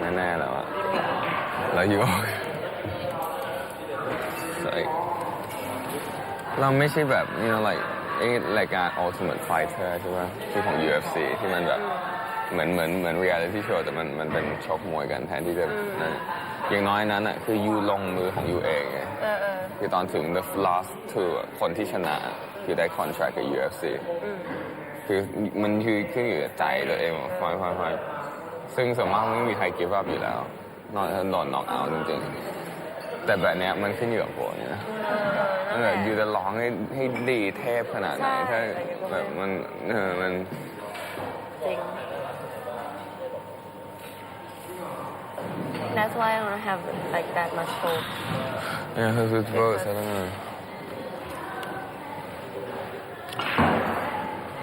แน่ๆแล้วอะแล้วอยู่ like เราไม่ใช่แบบ you know like ไอ้รายการ Ultimate Fighter ใช่ป่ะที่ของ UFC ที่มันแบบเหมือนเหมือนเหมือน reality show แต่มันมันเป็นชกมวยกันแทนที่จะนั่นอย่างน้อยนั้นอะคือยูลงมือของยูเองไงเออเออคือตอนถึง the last two อะคนที่ชนะคือได้ contract กับ UFC คือมันคือขึ้นอยู่กับใจตัวเองว่าไฟไฟไฟ ซึ่งส่วนมากมันไม่มีใคร give up อยู่แล้วนอกจากโดน knock out จริงๆ แต่แบบเนี้ยมันขึ้นอยู่กับโบเนี่ยนะเออเอออยู่จะร้องให้ให้ดีเทพขนาดไหนใช่ถ้าแบบมันเออมันจริง That's why I don't have like that much hope. yeah who's with votes I don't know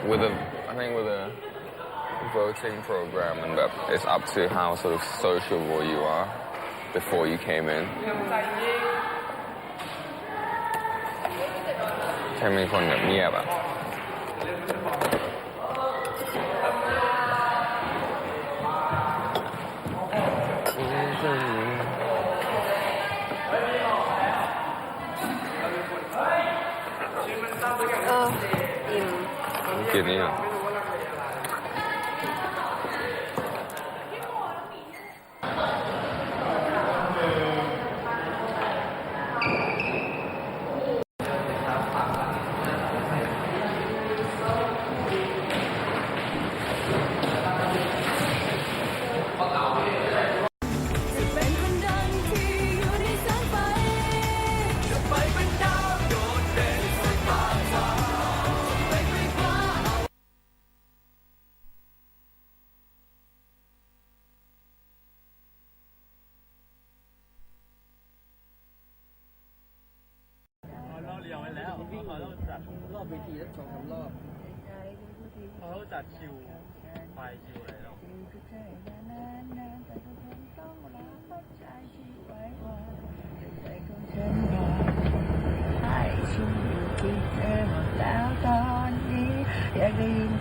with a I think with a voting program and แบบ it's up to how sort of sociable you are before you came in แค่มีคนแบบเงียบอ่ะ เอออิ่ม กินนี่เหรอ แล้วว่าต้องจัดรอบเวทีแล้วสองสามรอบเขาต้องจัดคิวไฟคิวอะไรหรอกให้ฉันอยู่ที่เธอหมดแล้วตอนนี้อยากได้ยิน